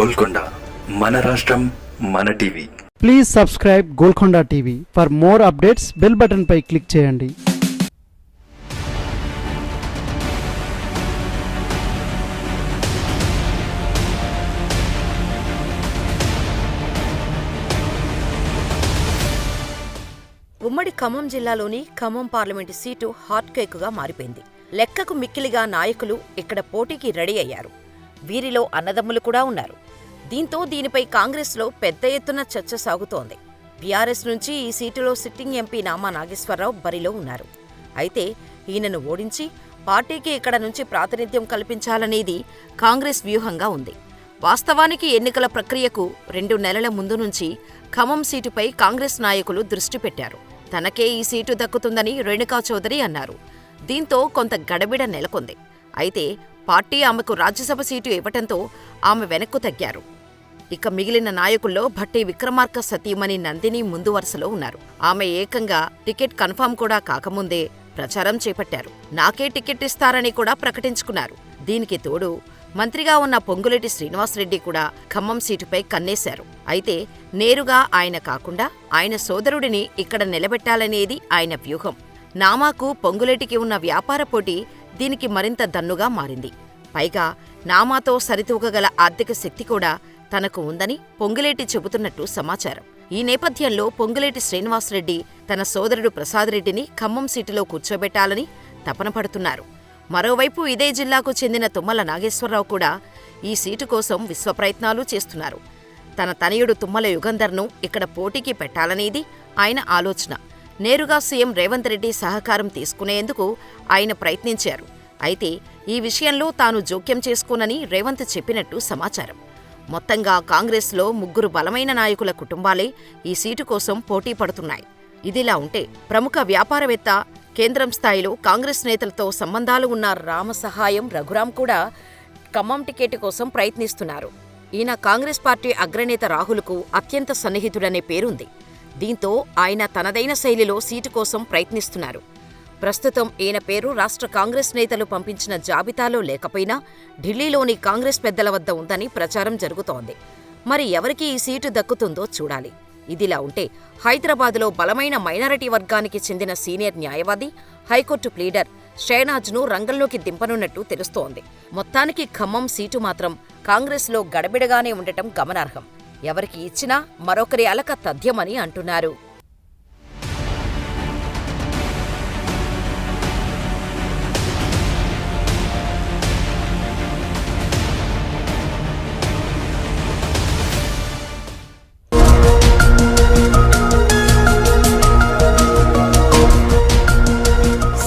గోల్కొండ మన రాష్ట్రం మన TV. Please subscribe Golconda TV for more updates bell button pi click చేయండి. ఉమ్మడి ఖమ్మం జిల్లాలోని ఖమ్మం పార్లమెంటు సీటు హాట్ కేకుగా మారిపోయింది. లెక్కకు మిక్కిలిగా నాయకులు ఇక్కడ పోటీకి రెడీ అయ్యారు. వీరిలో అన్నదమ్ములు కూడా ఉన్నారు. దీంతో దీనిపై కాంగ్రెస్లో పెద్ద ఎత్తున చర్చ సాగుతోంది. బీఆర్ఎస్ నుంచి ఈ సీటులో సిట్టింగ్ ఎంపీ నామా నాగేశ్వరరావు బరిలో ఉన్నారు. అయితే ఈయనను ఓడించి పార్టీకి ఇక్కడ నుంచి ప్రాతినిధ్యం కల్పించాలనేది కాంగ్రెస్ వ్యూహంగా ఉంది. వాస్తవానికి ఎన్నికల ప్రక్రియకు రెండు నెలల ముందు నుంచి ఖమ్మం సీటుపై కాంగ్రెస్ నాయకులు దృష్టి పెట్టారు. తనకే ఈ సీటు దక్కుతుందని రేణుకా చౌదరి అన్నారు. దీంతో కొంత గడబిడ నెలకొంది. అయితే పార్టీ ఆమెకు రాజ్యసభ సీటు ఇవ్వటంతో ఆమె వెనక్కు తగ్గారు. ఇక మిగిలిన నాయకుల్లో భట్టి విక్రమార్క సతీమణి నందిని ముందు వరుసలో ఉన్నారు. ఆమె ఏకంగా టికెట్ కన్ఫామ్ కూడా కాకముందే ప్రచారం చేపట్టారు. నాకే టికెట్ ఇస్తారని కూడా ప్రకటించుకున్నారు. దీనికి తోడు మంత్రిగా ఉన్న పొంగులేటి శ్రీనివాసరెడ్డి కూడా ఖమ్మం సీటుపై కన్నేశారు. అయితే నేరుగా ఆయన కాకుండా ఆయన సోదరుడిని ఇక్కడ నిలబెట్టాలనేది ఆయన వ్యూహం. నామాకు పొంగులేటికి ఉన్న వ్యాపార పోటీ దీనికి మరింత దన్నుగా మారింది. పైగా నామాతో సరితూగగల ఆర్థిక శక్తి కూడా తనకు ఉందని పొంగులేటి చెబుతున్నట్టు సమాచారం. ఈ నేపథ్యంలో పొంగులేటి శ్రీనివాసరెడ్డి తన సోదరుడు ప్రసాదరెడ్డిని ఖమ్మం సీటులో కూర్చోబెట్టాలని తపన పడుతున్నారు. మరోవైపు ఇదే జిల్లాకు చెందిన తుమ్మల నాగేశ్వరరావు కూడా ఈ సీటు కోసం విశ్వప్రయత్నాలు చేస్తున్నారు. తన తనయుడు తుమ్మల యుగంధర్ను ఇక్కడ పోటీకి పెట్టాలనేది ఆయన ఆలోచన. నేరుగా సీఎం రేవంత్ రెడ్డి సహకారం తీసుకునేందుకు ఆయన ప్రయత్నించారు. అయితే ఈ విషయంలో తాను జోక్యం చేసుకోనని రేవంత్ చెప్పినట్టు సమాచారం. మొత్తంగా కాంగ్రెస్లో ముగ్గురు బలమైన నాయకుల కుటుంబాలే ఈ సీటు కోసం పోటీ పడుతున్నాయి. ఇదిలా ఉంటే ప్రముఖ వ్యాపారవేత్త కేంద్రం స్థాయిలో కాంగ్రెస్ నేతలతో సంబంధాలు ఉన్న రామసహాయం రఘురాం కూడా ఖమ్మం టికెట్ కోసం ప్రయత్నిస్తున్నారు. ఈయన కాంగ్రెస్ పార్టీ అగ్రనేత రాహుల్కు అత్యంత సన్నిహితుడనే పేరుంది. దీంతో ఆయన తనదైన శైలిలో సీటు కోసం ప్రయత్నిస్తున్నారు. ప్రస్తుతం ఈయన పేరు రాష్ట్ర కాంగ్రెస్ నేతలు పంపించిన జాబితాలో లేకపోయినా ఢిల్లీలోని కాంగ్రెస్ పెద్దల వద్ద ఉందని ప్రచారం జరుగుతోంది. మరి ఎవరికి ఈ సీటు దక్కుతుందో చూడాలి. ఇదిలా ఉంటే హైదరాబాదులో బలమైన మైనారిటీ వర్గానికి చెందిన సీనియర్ న్యాయవాది హైకోర్టు ప్లీడర్ షేనాజ్ను రంగంలోకి దింపనున్నట్టు తెలుస్తోంది. మొత్తానికి ఖమ్మం సీటు మాత్రం కాంగ్రెస్లో గడబిడగానే ఉండటం గమనార్హం. ఎవరికి ఇచ్చినా మరొకరి అలక తథ్యమని అంటున్నారు.